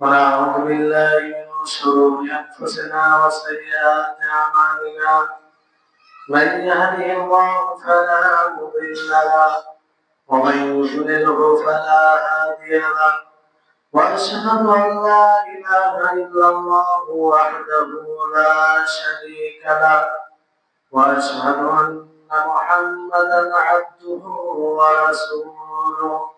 ونعوذ بالله من شرور أنفسنا وسيئات أعمالنا. من يهده الله فلا مضل له ومن يضلله فلا هادي له. وأشهد أن لا إله إلا الله وحده لا شريك له. وأشهد أن محمدا عبده ورسوله.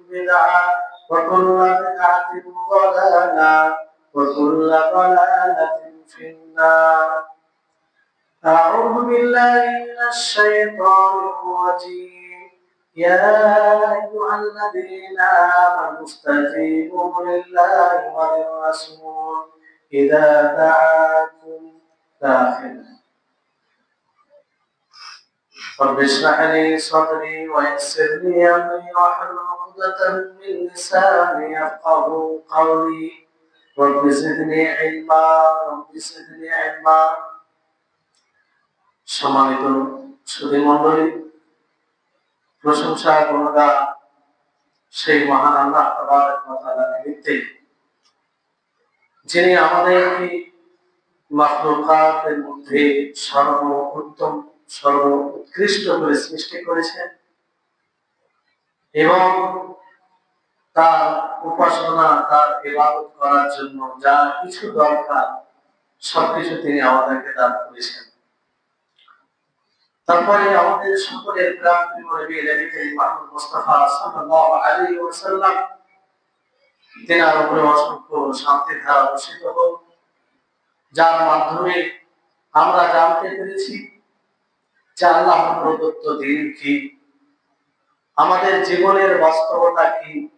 بدعة وكل بدعة ضلالة وكل ضلالة في النار. أعوذ بالله من الشيطان الرجيم. يا أيها الذين آمنوا استجيبوا لله وللرسول إذا دعاكم داخل. رب اشرح لي صدري ويسر لي امري واحلل عقدة من لساني يفقه قولي رب زدني علما رب زدني علما সম্মানিত সুধী মন্ডলী প্রশংসা গুণগান সেই মহান আল্লাহ তাআলা নিমিত্তে যিনি আমাদেরকে মাখলুকাতের মধ্যে সর্বোত্তম সর্বোৎকৃষ্ট করে সৃষ্টি করেছেন এবং তার উপাসনা, তার ইবাদত করার জন্য যা কিছু দরকার, সবকিছু তিনি আমাদেরকে দান করেছেন। তারপরে আমাদের সকলের প্রাণ নবী নবী মুস্তাফা সাল্লাল্লাহু আলাইহি ওয়াসাল্লাম অসংখ্য শান্তি ধারা বর্ষিত হোক, যার মাধ্যমে আমরা জানতে পেরেছি আল্লাহ প্রদত্ত দিন কি আমাদের জীবনের বাস্তবতা কি?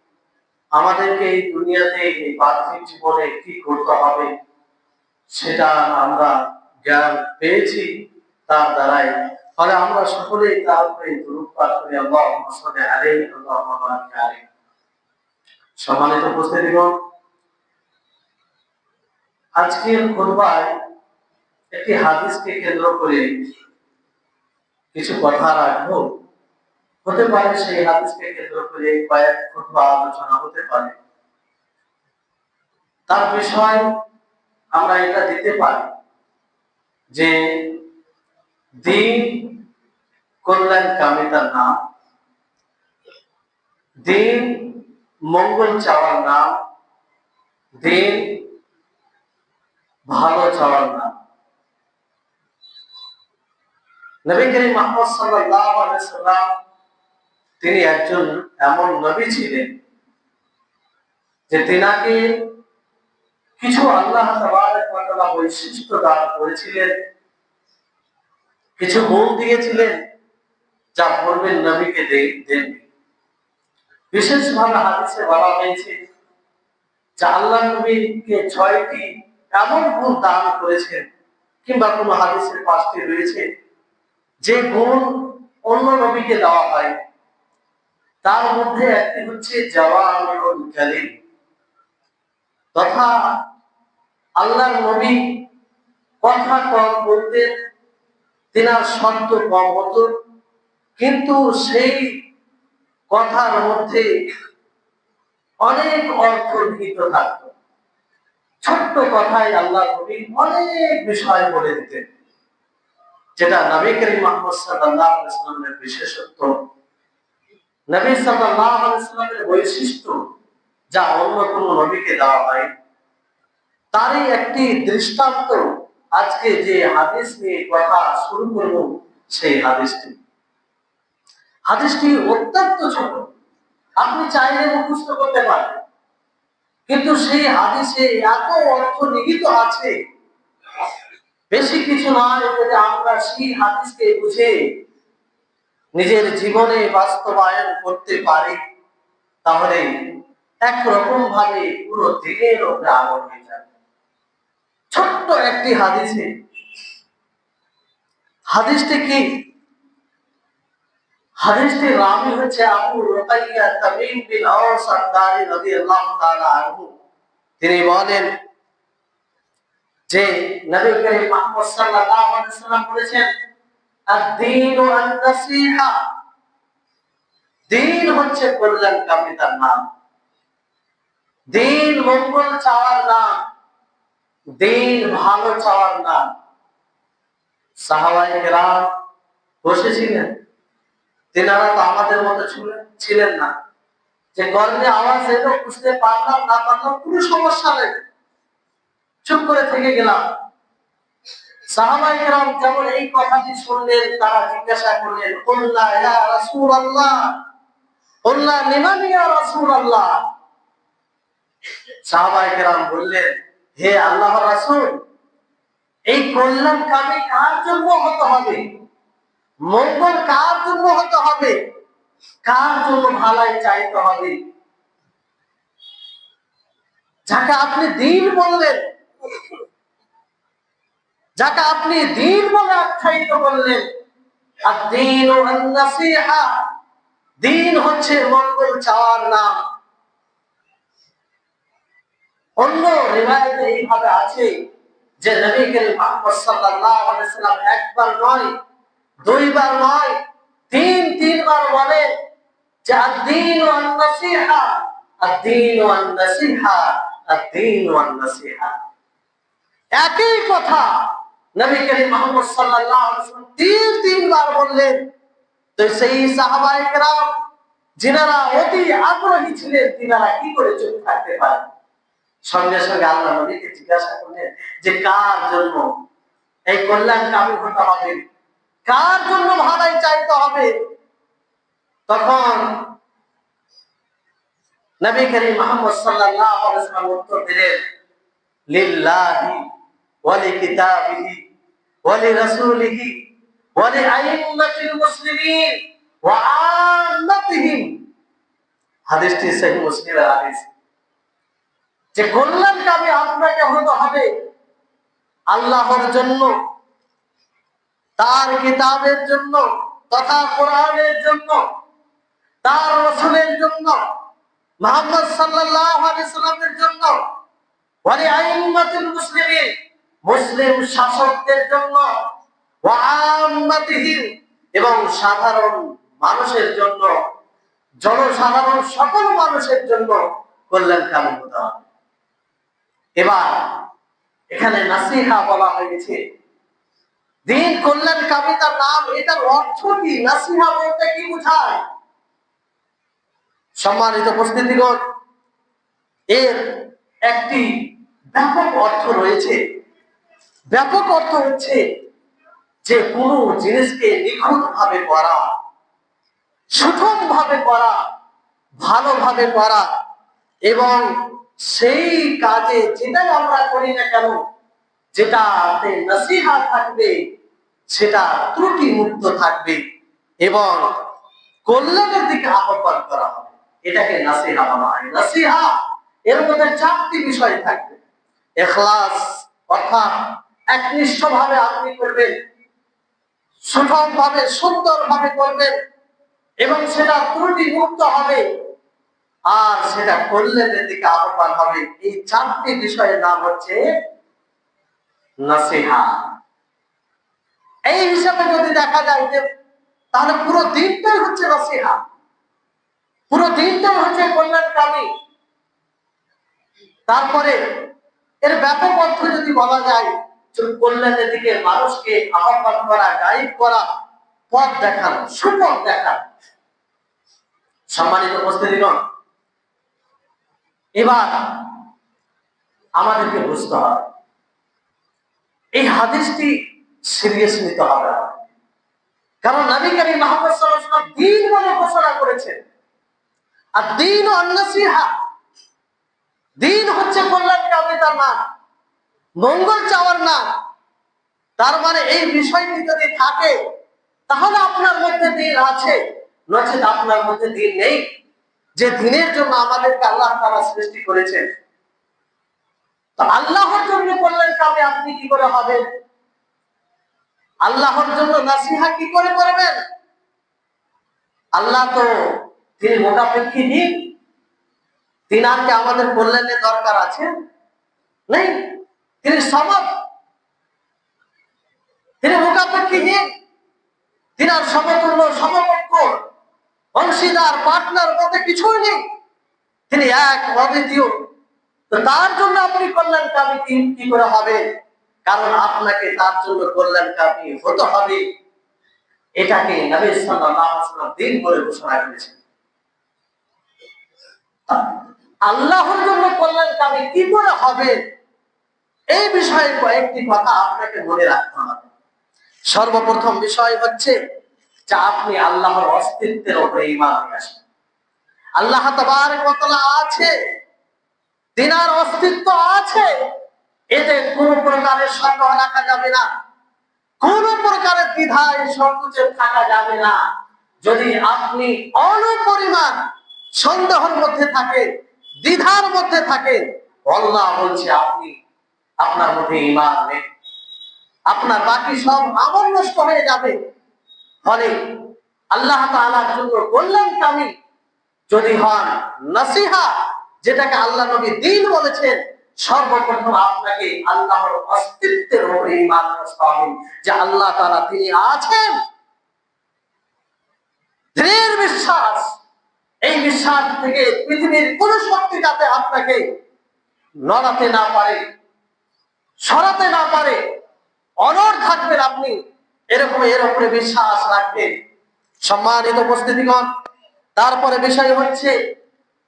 আমাদেরকে এই দুনিয়াতে এই পার্থিব জীবনে কি করতে হবে? সেটা আমরা জ্ঞান পেয়েছি তার দ্বারাই। ফলে আমরা সকলেই তার উপরে দুরূপ পাঠ করি। আল্লাহ আলাইহি আল্লাহ আলাইহি। সম্মানিত আজকের খুতবায় একটি হাদিসকে কেন্দ্র করে কিছু কথা রাখব? হতে পারে সেই হাদিসকে কেন্দ্র করে কয়েক খুতবা আলোচনা হতে পারে। তার বিষয় আমরা এটা দিতে পারি যে দিন কল্যাণ কামিতার নাম দিন মঙ্গল চাওয়ার নাম দিন ভালো চাওয়ার নাম নবী করিম মোহাম্মদ সাল্লাল্লাহু আলাইহি সাল্লাম তিনি একজন এমন নবী ছিলেন যে তিনাকে কিছু আল্লাহ তাআলা বৈশিষ্ট্য দান করেছিলেন, কিছু গুণ দিয়েছিলেন যা পূর্বের নবীকে দেন বিশেষভাবে হাদিসে বলা হয়েছে যে আল্লাহ নবীকে ছয়টি এমন গুণ দান করেছেন, কিংবা কোন হাদিসের পাঁচটি রয়েছে যে গুণ অন্য নবীকে দেওয়া হয়, তার মধ্যে একটি হচ্ছে জওয়ানুল তথা আল্লাহর নবী কথা কম বলতেন, তিনার শব্দ কম হতো, কিন্তু সেই কথার মধ্যে অনেক অর্থ নিহিত থাকত। ছোট্ট কথায় আল্লাহ নবী অনেক বিষয় বলে দিতেন যেটা নবী করিম মোহাম্মদ সাল্লাল্লাহু আলাইহি সাল্লামের বিশেষত্ব। নবী সাল্লাল্লাহু আলাইহি সাল্লামের বৈশিষ্ট্য যা অন্য কোনো নবীকে দেওয়া হয়, তারই একটি দৃষ্টান্ত আজকে যে হাদিস নিয়ে কথা শুরু করব সেই হাদিসটি। হাদিসটি অত্যন্ত ছোট। আপনি চাইলে মুখস্থ করতে পারেন। কিন্তু সেই হাদিসে এত অর্থ নিহিত আছে বেশি কিছু নয় আমরা সেই হাদিসকে বুঝে নিজের জীবনে বাস্তবায়ন করতে পারি। তাহলে একরকম ভাবে পুরো দিনের ওপরে হয়ে যাবে। ছোট্ট একটি হাদিসে, হাদিসটি কি? হাদিসটি রাবি হচ্ছে আবু রুকাইয়া তামিম বিন আওস আদ-দারি রাদিয়াল্লাহু তাআলা আনহু। তিনি বলেন যে নবী করিম মুহাম্মদ সাল্লাল্লাহু আলাইহি ওয়াসাল্লাম বলেছেন, আদ-দীন আন-নাসিহা দিন হচ্ছে কল্যাণ কামিতার নাম। দিন মঙ্গল চাওয়ার নাম, দিন ভালো চাওয়ার নাম। সাহাবাই কেরাম বসেছিলেন। তেনারা তো আমাদের মতো ছিলেন না। যে গর্বে আওয়াজ এলো, বুঝতে পারলাম না পারলাম কোনো সমস্যা নেই। চুপ করে থেকে গেলাম। সাহাবাই কেরাম যেমন এই কথাটি শুনলেন, তারা জিজ্ঞাসা করলেন কল্লা ইয়া রাসূল আল্লাহ কল্লা লিমান ইয়া রাসূল আল্লাহ সাহাবাই বললেন, হে আল্লাহ রাসূল, এই কল্যাণ কামে কার জন্য হতে হবে? মঙ্গল কার জন্য হতে হবে? কার জন্য ভালাই চাইতে হবে? যাকে আপনি দিন বললেন যাকে আপনি দিন বলে আখ্যায়িত করলেন, আর দিন ও দিন হচ্ছে মঙ্গল চাওয়ার নাম। অন্য রিবায়াতে এইভাবে আছে যে নবী করিম একবার নয়, দুইবার নয়, তিন, তিনবার বলেন যে আদ-দীন ওয়ান নাসিহা আদ-দীন ওয়ান নাসিহা আদ-দীন ওয়ান নাসিহা একই কথা নবী করিম মুহাম্মদ সাল্লাল্লাহু আলাইহি ওয়াসাল্লাম তিন তিনবার বললেন, তো সেই সাহাবায়ে কেরাম যিনারা অতি আগ্রহী ছিলেন, তিনারা কি করে চুপ থাকতে পারেন সঙ্গে সঙ্গে আল্লাহ নবীকে জিজ্ঞাসা করলেন যে, কার জন্য? এই কল্যাণ কামি হতে হবে। কার জন্য ভাড়াই চাইতে হবে? তখন নবী করিম মুহাম্মদ সাল্লাল্লাহু আলাইহি ওয়াসাল্লাম উত্তর দিলেন, লিল্লাহি ওয়া লিআইম্মাতিল মুসলিমিন ওয়া আম্মাতিহিম। হাদিসটি সহিহ মুসলিমের হাদিস। যে কল্যাণকামী আপনাকে হতে হবে, আল্লাহর জন্য, তার কিতাবের জন্য, তথা কোরআনের জন্য, তার রসুলের জন্য, মোহাম্মদ সাল্লাল্লাহু আলাইহি সাল্লামের জন্য মুসলিমিন। মুসলিম শাসকদের জন্য এবং সাধারণ মানুষের জন্য, জনসাধারণ সকল মানুষের জন্য কল্যাণকামী হতে হবে এবার এখানে নাসিহা বলা হয়েছে দিন কল্যাণ কামিতার নাম, এটার অর্থ কি? নাসিহা বলতে কি বোঝায়? সম্মানিত উপস্থিতিগণ, এর একটি ব্যাপক অর্থ রয়েছে। ব্যাপক অর্থ হচ্ছে যে কোনো জিনিসকে নিখুঁত ভাবে করা সুঠম ভাবে করা, ভালোভাবে করা, এবং সেই কাজে যেটাই আমরা করি না কেন, যেটাতে নসিহা থাকবে, সেটা ত্রুটি মুক্ত থাকবে এবং কল্যাণের দিকে আহ্বান করা হবে। এটাকে নাসিহা বলা হয়। নাসিহা এর মধ্যে চারটি বিষয় থাকবে। এখলাস অর্থাৎ একনিষ্ঠ ভাবে আপনি করবেন সুঠম ভাবে সুন্দর ভাবে করবেন, এবং সেটা ত্রুটি মুক্ত হবে। আর সেটা কল্যাণের দিকে আহ্বান হবে, এই চারটি বিষয়ের নাম হচ্ছে নাসিহা। এই হিসাবে যদি দেখা যায় যে, তাহলে পুরো দিনটাই হচ্ছে নাসিহা। পুরো দিনটাই হচ্ছে কল্যাণকামী। তারপরে এর ব্যাপক অর্থ যদি বলা যায় কল্যাণের দিকে মানুষকে আহ্বান করা, গাইড করা, পথ দেখানো, সুপথ সম্মানিত এবার আমাদেরকে বুঝতে হবে, এই হাদিসটি সিরিয়াস নিতে হবে। কারণ নবী করিম দিন বলে ঘোষণা করেছেন, আর দিন অন্নসিহা, দিন হচ্ছে কল্যাণ কামিতার না মঙ্গল চাওয়ার না। তার মানে এই বিষয়টি যদি থাকে, তাহলে আপনার মধ্যে দিন আছে। নচেত আপনার মধ্যে দিন নেই। যে দিনের জন্য আমাদেরকে আল্লাহ তারা সৃষ্টি করেছেন। আল্লাহর জন্য কল্যাণ কামে আপনি কি করে হবেন? আল্লাহর জন্য নাসিহা কি করে করবেন? আল্লাহ তো তিনি মোটাপেক্ষি দিন। তিনারকে আমাদের কল্যাণের দরকার আছে। নেই? তিনি সমত তিনি মোটাপেক্ষি দিন তিনার সমতুল্য সমপক্ষ। অংশীদার পার্টনার মধ্যে কিছুই নেই। তিনি এক অদ্বিতীয়। তো তার জন্য আপনি কল্যাণকামী কি কি করে হবে? কারণ আপনাকে তার জন্য কল্যাণ কল্যাণকামী হতে হবে। এটাকে দিন বলে ঘোষণা করেছেন। আল্লাহর জন্য কল্যাণ কল্যাণকামী কি করে হবে? এই বিষয়ে কয়েকটি কথা আপনাকে মনে রাখতে হবে। সর্বপ্রথম বিষয় হচ্ছে যে আপনি আল্লাহর অস্তিত্বের উপরে ইমান আসেন। আল্লাহ তাবারক ওয়া তাআলা আছে, দিনার অস্তিত্ব আছে, এতে কোন প্রকারের সন্দেহ রাখা যাবে না। কোন প্রকারের দ্বিধায় সংকোচে থাকা যাবে না। যদি আপনি অনুপরিমাণ সন্দেহের মধ্যে থাকে দ্বিধার মধ্যে থাকে আল্লাহ বলছে আপনি আপনার মধ্যে ইমান নেই। আপনার বাকি সব আমল নষ্ট হয়ে যাবে। ফলে আল্লাহ তাআলার জন্য কল্যাণকামী যদি হন, নসিহা যেটাকে আল্লাহ নবী দিন বলেছেন, সর্বপ্রথম আপনাকে আল্লাহর অস্তিত্বের উপরে ইমান হবে, যে আল্লাহ তাআলা তিনি আছেন। দৃঢ় বিশ্বাস, এই বিশ্বাস থেকে পৃথিবীর কোন শক্তি যাতে আপনাকে নড়াতে না পারে সরাতে না পারে, অনর থাকবেন আপনি। এরকম এর উপরে বিশ্বাস রাখবেন। সম্মানিত উপস্থিতিগণ, তারপরে বিষয় হচ্ছে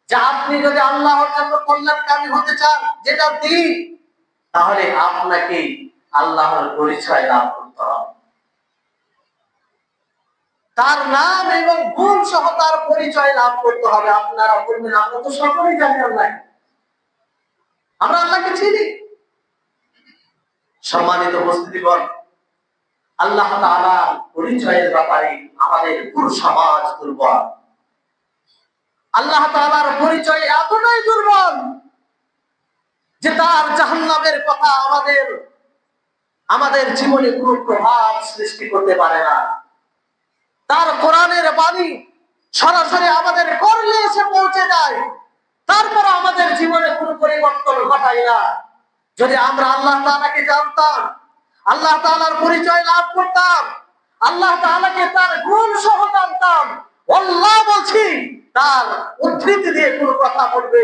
যে আপনি যদি আল্লাহর জন্য কল্যাণকামী হতে চান, যেটা দিন, তাহলে আপনাকে আল্লাহর পরিচয় লাভ করতে হবে। তার নাম এবং গুণ সহ তার পরিচয় লাভ করতে হবে। আপনারা বলবেন, আমরা তো সকলেই জানি আল্লাহ আমরা আল্লাহকে চিনি। সম্মানিত উপস্থিতিগণ, আল্লাহ তাআলা পরিচয়ের ব্যাপারে আমাদের পুরো সমাজ দুর্বল। আল্লাহ তাআলার পরিচয় এতটাই দুর্বল যে তার জাহান্নামের কথা আমাদের আমাদের জীবনে কোনো প্রভাব সৃষ্টি করতে পারে না। তার কোরআনের বাণী সরাসরি আমাদের করলে এসে পৌঁছে যায়, তারপর আমাদের জীবনে কোনো পরিবর্তন ঘটায় না। যদি আমরা আল্লাহ তালাকে জানতাম, আল্লাহ তাআলার পরিচয় লাভ করতাম, আল্লাহ তাআলাকে তার গুণ সহ জানতাম অল্লাহ বলছি, তার উদ্ধৃতি দিয়ে কোনো কথা বলবে,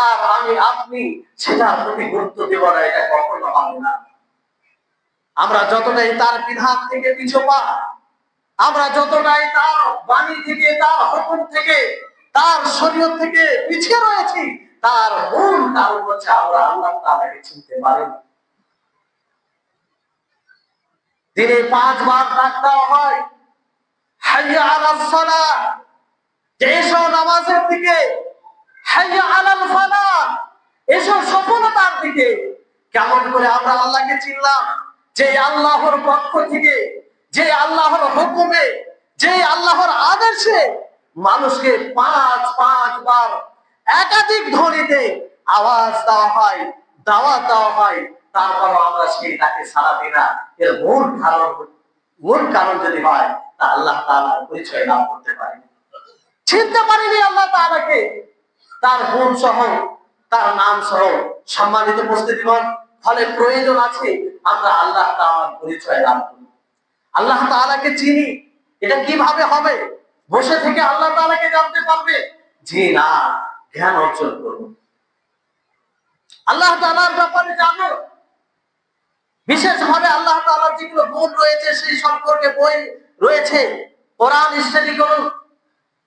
আর আমি, আপনি সেটার প্রতি গুরুত্ব দেব না, এটা কখনো হবে না। আমরা যতটাই তার বিধান থেকে পিছু পা, আমরা যতটাই তার বাণী থেকে, তার হুকুম থেকে, তার শরীর থেকে পিছিয়ে রয়েছি তার মূল কারণ হচ্ছে আমরা আল্লাহ তাআলাকে চিনতে পারি না। দিনে পাঁচবার ডাক দেওয়া হয় এসো নামাজের দিকে এসো সফলতার দিকে কেমন করে আমরা আল্লাহকে চিনলাম যে আল্লাহর পক্ষ থেকে, যে আল্লাহর হুকুমে, যে আল্লাহর আদেশে মানুষকে পাঁচ পাঁচ বার একাধিক ধ্বনিতে আওয়াজ দেওয়া হয়, দাওয়াত দেওয়া হয়, তারপরও আমরা সেই ডাকে সারা দিই না। এর মূল কারণ মূল কারণ যদি হয়, তা আল্লাহ তাআলার পরিচয় লাভ করতে পারি। চিনতে পারিনি আল্লাহ তাআলাকে। তার গুণ সহ তার নাম সহ সম্মানিত উপস্থিতিগণ, ফলে প্রয়োজন আছে আমরা আল্লাহ তাআলার পরিচয় লাভ করি। আল্লাহ তাআলাকে চিনি, এটা কীভাবে হবে? বসে থেকে আল্লাহ তাআলাকে জানতে পারবে? জি না। জ্ঞান অর্জন করব। আল্লাহ তাআলার ব্যাপারে জানো? বিশেষভাবে আল্লাহ তাআলার যেগুলো গুণ রয়েছে, সেই সম্পর্কে বই রয়েছে, কোরআন স্টাডি করুন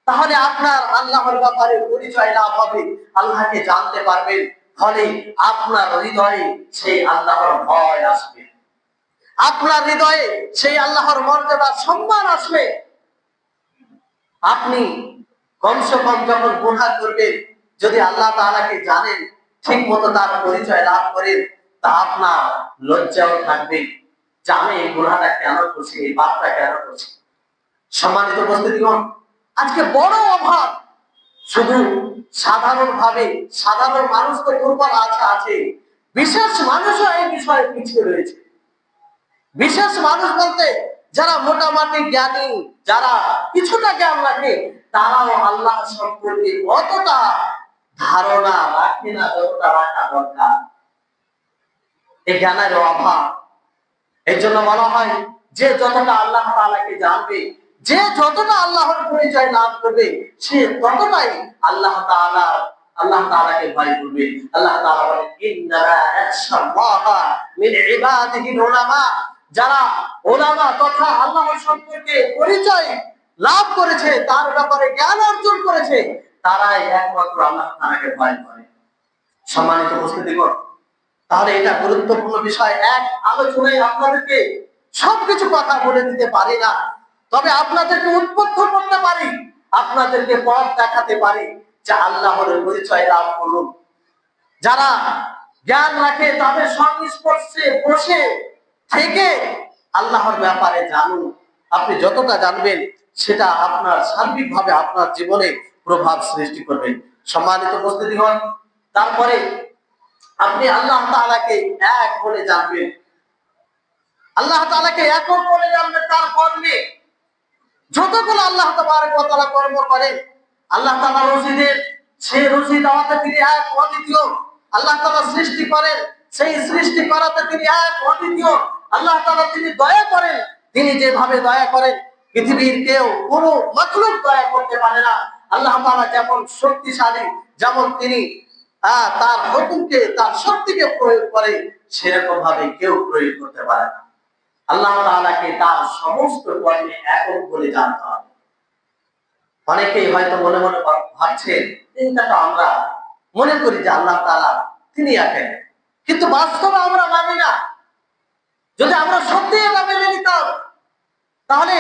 তাহলে আপনার আল্লাহর ব্যাপারে পরিচয় লাভ হবে। আল্লাহকে জানতে পারবেন, ফলে আপনার হৃদয়ে সেই আল্লাহর ভয় আসবে। আপনার হৃদয়ে সেই আল্লাহর মর্যাদা, সম্মান আসবে। আপনি কমসে কম যখন গুণা করবেন যদি আল্লাহ তাআলাকে জানেন ঠিক মতো তার পরিচয় লাভ করেন, তা আপনার লজ্জাও থাকবে। যে আমি এই গুণাটা কেন করছি, এই পাপটা কেন করছি? সম্মানিত উপস্থিতিগণ, আজকে বড় অভাব। শুধু সাধারণ ভাবে সাধারণ মানুষ তো দুর্বল আছে আছে। বিশেষ মানুষও এই বিষয়ে পিছিয়ে রয়েছে। বিশেষ মানুষ বলতে, যারা মোটামুটি জ্ঞানী, যারা কিছুটা জ্ঞান রাখে, তারাও আল্লাহ সম্পর্কে অতটা ধারণা রাখে না যতটা রাখা দরকার। এই জ্ঞানের অভাব। এই জন্য বলা হয়, যে যতটা আল্লাহ তাআলাকে জানবে, যে যতটা আল্লাহর পরিচয় লাভ করবে, সে ততটাই আল্লাহ তাআলা, আল্লাহ তাআলাকে ভয় করবে। আল্লাহ তাআলা বলেন মিন যারা ওলামা তথা আল্লাহর সম্পর্কে পরিচয় লাভ করেছে, তার ব্যাপারে জ্ঞান অর্জন করেছে তারাই একমাত্র আল্লাহ তাআলাকে ভয় করে। সম্মানিত উপস্থিতিগণ, তাহলে এটা গুরুত্বপূর্ণ বিষয়। এক আলোচনায় আপনাদেরকে সবকিছু কথা বলে দিতে পারি না, তবে আপনাদেরকে উদ্বুদ্ধ করতে পারি, আপনাদেরকে পথ দেখাতে পারি যে আল্লাহর পরিচয় লাভ করুন। যারা জ্ঞান রাখে, তাদের সংস্পর্শে বসে থেকে আল্লাহর ব্যাপারে জানুন। আপনি যতটা জানবেন, সেটা আপনার সার্বিকভাবে আপনার জীবনে প্রভাব সৃষ্টি করবে। সম্মানিত উপস্থিতি হন তারপরে আপনি আল্লাহ তাআলাকে এক বলে জানবেন। আল্লাহ তাআলাকে একক বলে জানবেন তার কর্মে। যতগুলো আল্লাহ তাআলা কর্ম করেন, আল্লাহ তাআলা রশিদের সে রশি দেওয়াতে তিনি এক অদ্বিতীয়। আল্লাহ তাআলা সৃষ্টি করেন, সেই সৃষ্টি করাতে তিনি এক অদ্বিতীয়। আল্লাহ তালা তিনি দয়া করেন, তিনি যেভাবে দয়া করেন, পৃথিবীর কেউ কোনো মাখলুক দয়া করতে পারে না। আল্লাহ যেমন শক্তিশালী, যেমন তিনি তার হুকুমকে, তার শক্তিকে প্রয়োগ করে সেরকম ভাবে কেউ প্রয়োগ করতে পারে না। আল্লাহ তাআলাকে তার সমস্ত কর্মে একক বলে জানতে হবে। অনেকেই হয়তো মনে মনে ভাবছেন এটা তো আমরা মনে করি যে আল্লাহ তালা তিনি একেন কিন্তু বাস্তবে আমরা মানি না। যদি আমরা সত্যি এটা মেনে নিতাম, তাহলে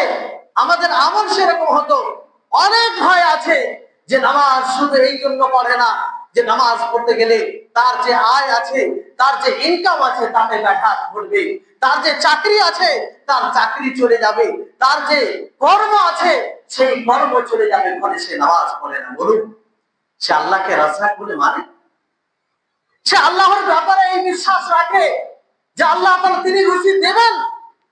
আমাদের আমল সেরকম হতো। অনেক ভয় আছে যে নামাজ শুধু এই জন্য পড়ে না, যে নামাজ পড়তে গেলে তার যে আয় আছে, তার যে ইনকাম আছে, তাতে ব্যাঘাত ঘটবে। তার যে চাকরি আছে, তার চাকরি চলে যাবে। তার যে কর্ম আছে, সেই কর্ম চলে যাবে ফলে সে নামাজ পড়ে না। বলুন, সে আল্লাহকে রাজা বলে মানে? সে আল্লাহর ব্যাপারে এই বিশ্বাস রাখে যে আল্লাহ তিনি রুচি দেবেন,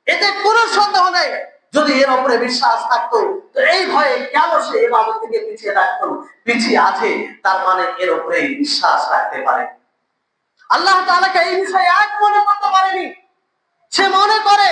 এতে কোনো সন্দেহ নেই। যদি এর উপরে বিশ্বাস থাকতো এই ভয়ে কেন সে এ এবাদত থেকে পিছিয়ে রাখতো পিছিয়ে আছে, তার মানে এর উপরে বিশ্বাস রাখতে পারে। আল্লাহ তাআলাকে এই বিষয়ে এক মনে করতে পারেনি। সে মনে করে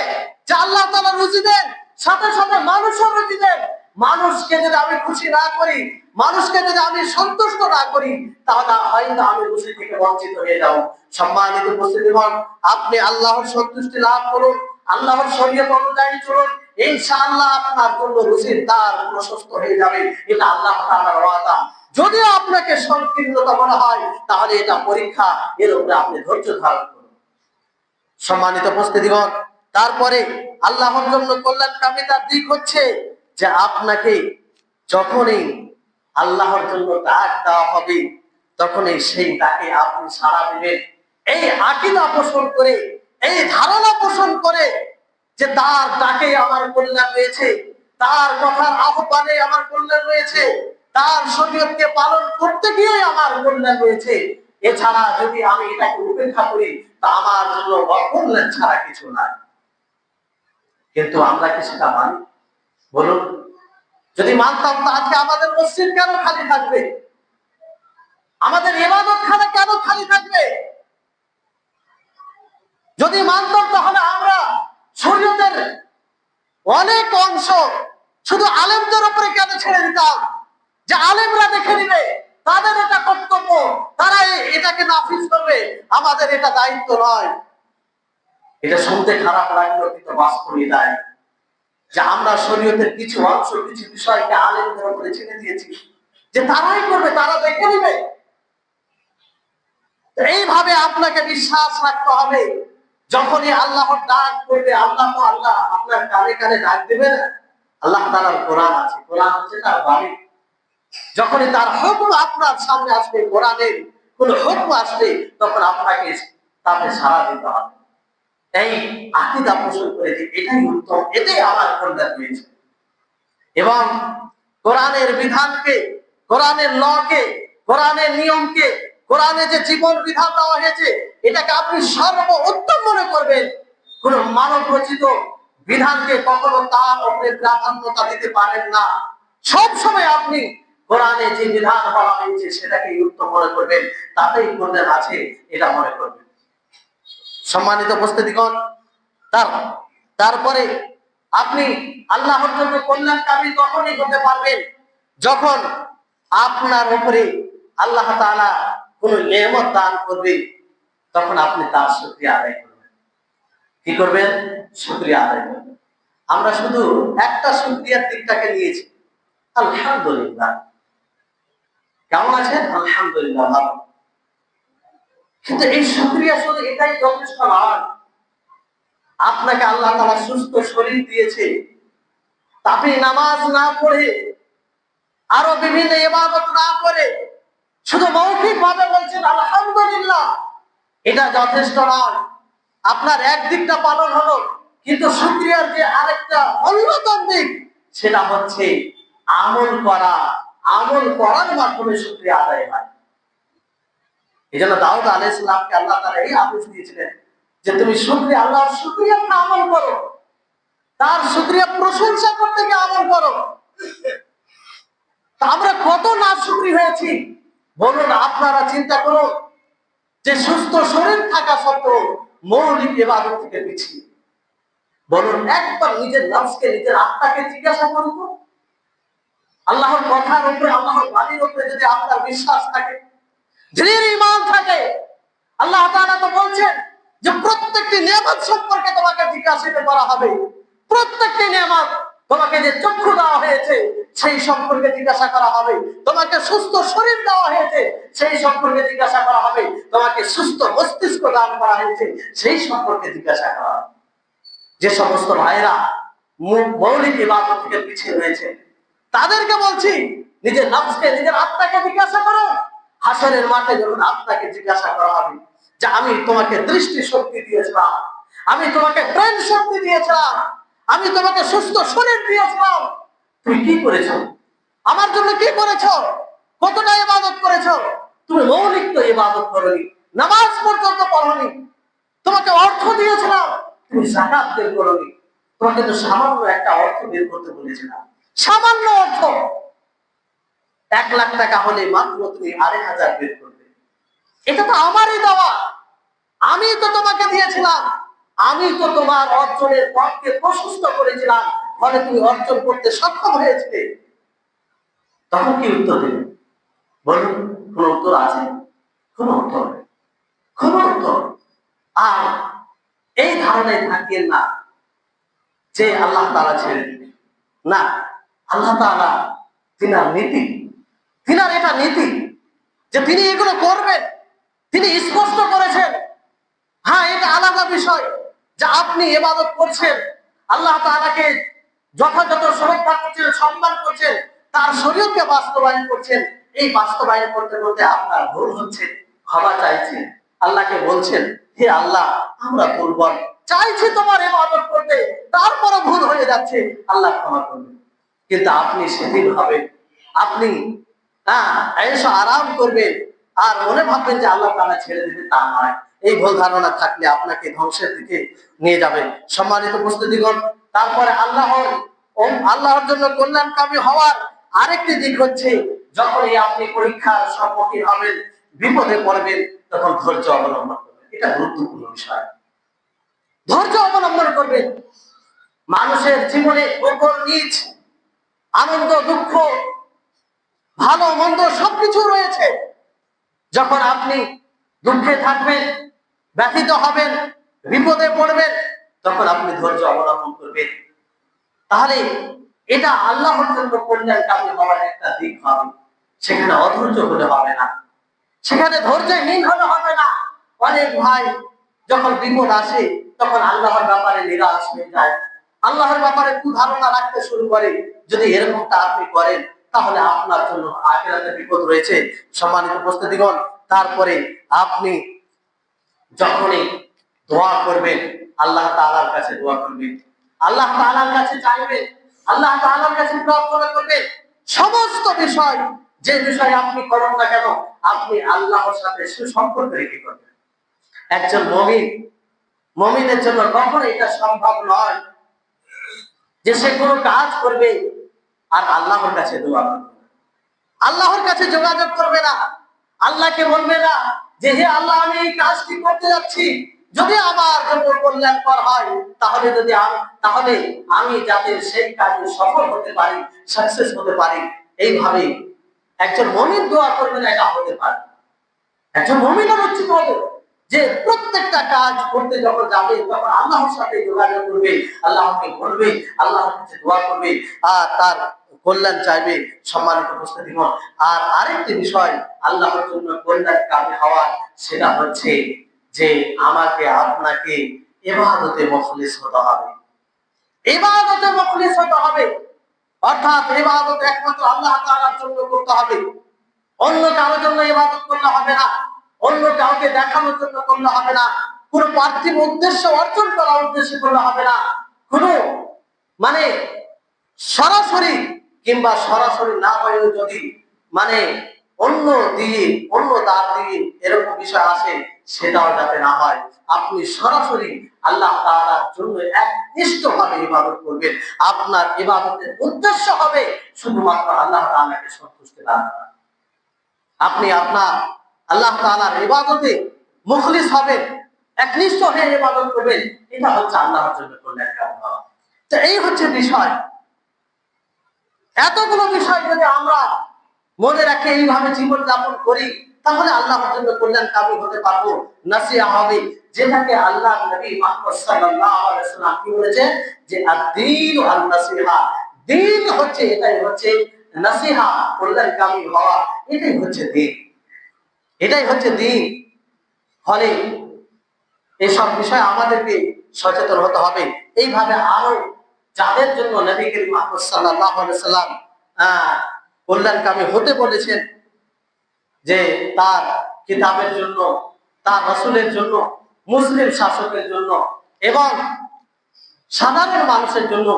যে আল্লাহ তালা রুচি দেন, সাথে সাথে মানুষও রুচি দেন। মানুষকে যদি আমি খুশি না করি, মানুষকে যদি আমি সন্তুষ্ট না করি, তাহলে হয়তো আমি রুচি থেকে বঞ্চিত হয়ে যাব। সম্মানিত উপস্থিত হন আপনি আল্লাহর সন্তুষ্টি লাভ করুন, আল্লাহর শরীয়ত অনুযায়ী চলুন। ইনশাআল্লাহ আপনার জন্য রুচির দ্বার প্রশস্ত হয়ে যাবে। এটা আল্লাহ তাআলার ওয়াদা। যদিও আপনাকে সংকীর্ণতা মনে হয়, তাহলে এটা পরীক্ষা। এর উপরে আপনি ধৈর্য ধারণ করুন। সম্মানিত উপস্থিতিগণ তারপরে আল্লাহর জন্য কল্যাণ কল্যাণকামিতার দিক হচ্ছে যে আপনাকে যখনই আল্লাহর জন্য ডাক দেওয়া হবে, তখনই সেই ডাকে আপনি সাড়া দিবেন। এই আকিদা পোষণ করে, এই ধারণা পোষণ করে যে তার ডাকে আমার কল্যাণ রয়েছে, তার কথার আহ্বানে আমার কল্যাণ রয়েছে, তার শরীয়তকে পালন করতে গিয়ে আমার কল্যাণ রয়েছে। এছাড়া যদি আমি এটাকে উপেক্ষা করি, তা আমার জন্য অকল্যাণ ছাড়া কিছু নাই। কিন্তু আমরা কি সেটা মানি? বলুন। যদি মানতাম তা আজকে আমাদের মসজিদ কেন খালি থাকবে? আমাদের ইবাদত খানা কেন খালি থাকবে? যদি মানতাম তাহলে আমরা শরীয়তের অনেক অংশ শুধু আলেমদের উপরে কেন ছেড়ে দিতাম যে আলেমরা দেখে নিবে, তাদের এটা কর্তব্য তারা এটাকে নাফিজ করবে, আমাদের এটা দায়িত্ব নয়। এটা শুনতে খারাপ লাগল কিন্তু বাস্তবই দেয় যে আমরা শরীয়তের কিছু অংশ, কিছু বিষয়কে আলেমদের উপরে ছেড়ে দিয়েছি, যে তারাই করবে, তারা দেখে নিবে। এইভাবে আপনাকে বিশ্বাস রাখতে হবে। যখনই আল্লাহর ডাক করবে, আল্লাহ আল্লাহ আপনার কানে কানে ডাক দেবে। না আল্লাহ তালার কোরআন আছে। কোরআন হচ্ছে তার বাণী। যখনই তার হুকুম আপনার সামনে আসবে, কোরআনের কোন হুকুম আসবে, তখন আপনাকে তাতে সারা দিতে হবে। এই আকিদা পোষণ করে যে এটাই উত্তম, এটাই আমার কল্যাণ হয়েছে। এবং কোরআনের বিধানকে, কোরআনের লকে, কোরআনের নিয়মকে, কোরআনে যে জীবন বিধান দেওয়া হয়েছে এটাকে আপনি সর্ব উত্তম মনে করবেন। কোন মানব রচিত বিধানকে কখনো তার উপরে প্রাধান্যতা দিতে পারেন না। সব সময় আপনি কোরআনে যে বিধান বলা হয়েছে, সেটাকে উত্তম মনে করবেন। তাতেই কল্যাণ আছে, এটা মনে করবেন। সম্মানিত উপস্থিতিগণ, তার, তারপরে আপনি আল্লাহর জন্য কল্যাণকামী তখনই হতে পারবেন যখন আপনার উপরে আল্লাহ তাআলা কোন নেমত দান করবে। তখন আপনি তার শুকরিয়া আদায় করবেন। কি করবেন? শুকরিয়া আদায় করবেন। আমরা শুধু একটা শুকরিয়ার দিকটাকে নিয়েছি। আলহামদুলিল্লাহ। কেমন আছেন? আলহামদুলিল্লাহ ভালো। কিন্তু এই শুক্রিয়া শুধু এটাই যথেষ্ট নয়। আপনাকে আল্লাহ তালা সুস্থ শরীর দিয়েছে। আপনি নামাজ না পড়ে, আরও বিভিন্ন ইবাদত না করে, শুধু মৌখিক ভাবে বলছেন, আলহামদুলিল্লাহ। এটা যথেষ্ট নয়। আপনার একদিকটা পালন হলো, কিন্তু শুক্রিয়ার যে আরেকটা অন্যতম দিক, সেটা হচ্ছে আমল করা। আমল করার মাধ্যমে শুক্রিয়া আদায় হয়। এই জন্য দাউদ আলাই ইসলামকে আল্লাহ তারা এই আদেশ দিয়েছিলেন যে তুমি শুক্রিয়া আল্লাহ শুক্রিয়া আমল করো। তার শুক্রিয়া প্রশংসা করতে গিয়ে আমল করো। আমরা কত না শুক্রি হয়েছি? বলুন, আপনারা চিন্তা করুন। যে সুস্থ শরীর থাকা সত্ত্বেও মৌলিক এবাদত থেকে পিছিয়ে। বলুন, একবার নিজের নফসকে, নিজের আত্মাকে জিজ্ঞাসা করুন। আল্লাহর কথার উপরে, আল্লাহর বাণীর উপরে যদি আপনার বিশ্বাস থাকে দৃঢ় ইমান থাকে, আল্লাহ তাআলা তো বলছেন যে প্রত্যেকটি নিয়ামত সম্পর্কে তোমাকে জিজ্ঞাসিত করা হবে। প্রত্যেকটি নিয়ামত তোমাকে যে চক্ষু দেওয়া হয়েছে, সেই সম্পর্কে জিজ্ঞাসা করা হবে। তোমাকে সুস্থ শরীর দেওয়া হয়েছে, সেই সম্পর্কে জিজ্ঞাসা করা হবে। তোমাকে সুস্থ মস্তিষ্ক দান করা হয়েছে, সেই সম্পর্কে জিজ্ঞাসা করা যে সমস্ত ভাইরা মৌলিক ইবাদত থেকে পিছিয়ে রয়েছে, তাদেরকে বলছি, নিজের নফসকে, নিজের আত্মাকে জিজ্ঞাসা করো। হাসরের মাঠে যখন আত্মাকে জিজ্ঞাসা করা হবে, যে আমি তোমাকে দৃষ্টি শক্তি দিয়েছিলাম, আমি তোমাকে ব্রেন শক্তি দিয়েছিলাম আমি তোমাকে সুস্থ শরীর দিয়েছিলাম। তুমি কি করেছ? আমার জন্য কি করেছ? কতটা ইবাদত করেছ? তুমি মৌলিক তো ইবাদত করনি নামাজ পর্যন্ত পড়নি তোমাকে অর্থ দিয়েছিলাম তুমি জাকাত বের করনি তোমাকে তো সামান্য একটা অর্থ বের করতে বলেছিলাম। সামান্য অর্থ। এক লাখ টাকা হলে মাত্র তুমি আড়াই হাজার বের করবে। এটা তো আমারই দেওয়া। আমি তো তোমাকে দিয়েছিলাম। আমি তো তোমার অর্জনের পথকে প্রশস্ত করেছিলাম। ফলে তুমি অর্জন করতে সক্ষম হয়েছিলে। তখন কি উত্তর দেবে বলুন, কোন উত্তর আছে? কোন উত্তর কোন উত্তর আর এই ধারণায় থাকিয়েন না যে আল্লাহ তারা ছেড়ে না, আল্লাহ তাআলা তিনার নীতি। তিনার এটা নীতি যে তিনি এগুলো করবেন। তিনি স্পষ্ট করেছেন। হ্যাঁ এটা আলাদা বিষয়। যে আপনি এবাদত করছেন, আল্লাহ তাআলাকে যথাযথ সুরক্ষা করছেন, সম্মান করছেন, তার শরীরকে বাস্তবায়ন করছেন, এই বাস্তবায়ন করতে করতে আপনার ভুল হচ্ছে, ক্ষমা চাইছেন আল্লাহকে বলছেন, হে আল্লাহ, আমরা দুর্বল। চাইছি তোমার ইবাদত করতে তারপরে ভুল হয়ে যাচ্ছে। আল্লাহ ক্ষমা করবেন। কিন্তু আপনি সেদিন হবেন আপনি হ্যাঁ আরাম করবেন, আর মনে ভাববেন যে আল্লাহ তারা ছেড়ে দেবে তা নয়। এই ভুল ধারণা থাকলে আপনাকে ধ্বংসের দিকে নিয়ে যাবে। সম্মানিত উপস্থিতিগণ, তারপরে আল্লাহর আল্লাহর জন্য কল্যাণকামী হওয়ার আরেকটি দিক হচ্ছে, যখনই আপনি পরীক্ষার সম্মুখীন হবেন, বিপদে পড়বেন, তখন ধৈর্য অবলম্বন করবেন। এটা গুরুত্বপূর্ণ বিষয়। ধৈর্য অবলম্বন করবেন। মানুষের জীবনে উপর নিচ, আনন্দ, দুঃখ, ভালো, মন্দ সবকিছু রয়েছে। যখন আপনি দুঃখে থাকবেন ব্যথিত হবেন, বিপদে পড়বেন, তখন আপনি ধৈর্য অবলম্বন করবেন। তাহলে এটা আল্লাহর জন্য কল্যাণকামী হওয়ার একটা দিক হবে। সেখানে অধৈর্য হলে হবে না। সেখানে ধৈর্যহীন হলে হবে না। অনেক ভাই যখন বিপদ আসে, তখন আল্লাহর ব্যাপারে নিরাশ হয়ে যায়। আল্লাহর ব্যাপারে ধারণা রাখতে শুরু করে, যদি এরকমটা আপনি করেন, তাহলে আপনার জন্য আখেরাতে বিপদ রয়েছে। সম্মানিত উপস্থিতিগণ, তারপরে আপনি যখনই দোয়া করবেন, আল্লাহ তাআলার কাছে দোয়া করবেন। আল্লাহ তাআলার কাছে চাইবেন, আল্লাহ তাআলার কাছে প্রার্থনা করবেন। সমস্ত বিষয়, যে বিষয় আপনি করেন না কেন, আপনি আল্লাহর সাথে সুসম্পর্ক রেখে করবেন। একজন মমিন, মমিনের জন্য কখনো এটা সম্ভব নয় যে সে কোনো কাজ করবে আর আল্লাহর কাছে দোয়া করবে আল্লাহর কাছে যোগাযোগ করবে না। আল্লাহকে বলবে না যে হে আল্লাহ, আমি এই কাজটি করতে যাচ্ছি। যদি আমার জন্য কল্যাণকর হয়, তাহলে যদি আমি তাহলে আমি যাতে সেই কাজে সফল হতে পারি সাকসেস হতে পারি এইভাবে একজন মমিন দোয়া করবে না, এটা হতে পারে। একজন মমিনের উচিত হবে। যে প্রত্যেকটা কাজ করতে যখন যাবে, তখন আল্লাহর সাথে যোগাযোগ করবে, আল্লাহকে বলবে, আল্লাহর কাছে দোয়া করবে, আর তার কল্যাণ চাইবে, সম্মানিত উপস্থিতিগণ। আর আরেকটি বিষয়, আল্লাহর জন্য কল্যাণ কামে হওয়া সেটা হচ্ছে যে আমাকে আপনাকে এবাদতে মখলিস হতে হবে। এবাদতে মখলিস হতে হবে। অর্থাৎ এবাদত একমাত্র আল্লাহ তাআলার জন্য করতে হবে। অন্য কারোর জন্য ইবাদত করলে হবে না। অন্য কাউকে দেখানোর জন্য করলে হবে না। কোনো পার্থিব উদ্দেশ্য অর্জন করার উদ্দেশ্যে করলে হবে না। কোনো মানে সরাসরি কিংবা সরাসরি না হয়েও যদি মানে অন্য দিয়ে অন্য দ্বার দিয়ে এরকম বিষয় আসে, সেটাও যাতে না হয়। আপনি সরাসরি আল্লাহ তাআলার জন্য একনিষ্ঠ ভাবে ইবাদত করবেন। আপনার ইবাদতের উদ্দেশ্য হবে শুধুমাত্র আল্লাহ তাআলাকে সন্তুষ্ট করা। আপনি আপনার আল্লাহ তাআলার ইবাদতে মুখলিস হবেন, একনিষ্ঠ হয়ে ইবাদত করবেন, এটা হচ্ছে আল্লাহর জন্য কল্যাণ কাম হওয়া। তো এই হচ্ছে বিষয়। এতগুলো বিষয় যদি আমরা মনে রাখে, এইভাবে জীবন যাপন করি, তাহলে আল্লাহর জন্য কল্যাণ কামি হতে পারব। নাসিয়া হবে, যেটাকে আল্লাহ নবী মুহাম্মদ সাল্লাল্লাহু আলাইহি ওয়াসাল্লাম কি বলেছে? যে আদ-দীন নাসিহা। দিন হচ্ছে, এটাই হচ্ছে নাসিহা, কল্যাণ কামি হওয়া। এটাই হচ্ছে দিন। এটাই হচ্ছে দিন। ফলে এসব বিষয়ে আমাদেরকে সচেতন হতে হবে। এইভাবে আরও যাদের জন্য নবী করিম সাল্লাল্লাহু আলাইহি সাল্লাম কল্যাণকামী হতে বলেছেন যে তার কিতাবের জন্য, তার রাসূলের জন্য, মুসলিম শাসকের জন্য এবং সাধারণ মানুষের জন্য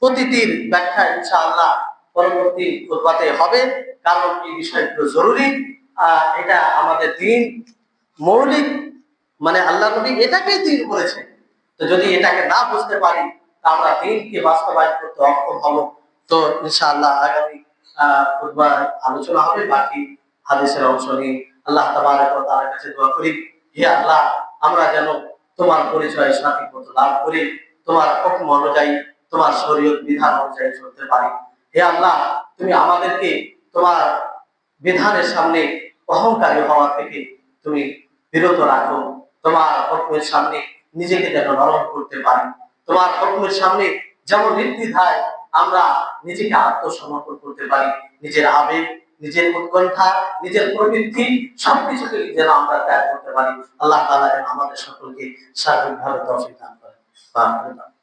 প্রতিটির ব্যাখ্যা ইনশাআল্লাহ পরবর্তী খুতবাতে হবে। কারণ এই বিষয়গুলো জরুরি। এটা আমাদের দিন মৌলিক মানে আল্লাহ নবী এটাকেই দিন করেছে তো যদি এটাকে না বুঝতে পারি আমরা দিনকে বাস্তবায়ন করতে অক্ষম হব। তো ইনশাআল্লাহ আগামী আলোচনা হবে, বাকি হাদিসের অংশ নিয়ে। আল্লাহ তাবারক তাআলার কাছে দোয়া করি, হে আল্লাহ, আমরা যেন তোমার পরিচয় সঠিক মতো লাভ করি, তোমার হুকুম অনুযায়ী, তোমার শরীয়ত বিধান অনুযায়ী চলতে পারি। হে আল্লাহ, তুমি আমাদেরকে তোমার বিধানের সামনে অহংকারী হওয়া থেকে তুমি বিরত রাখো, তোমার হুকুমের সামনে নিজেকে যেন নরম করতে পারি। তোমার হুকুমের সামনে যেমন নির্দ্বিধায় আমরা নিজেকে আত্মসমর্পণ করতে পারি। নিজের আবেগ, নিজের উৎকণ্ঠা, নিজের প্রবৃত্তি সবকিছুকে যেন আমরা ত্যাগ করতে পারি। আল্লাহ তালা যেন আমাদের সকলকে সার্বিকভাবে দর্শক দান করেন।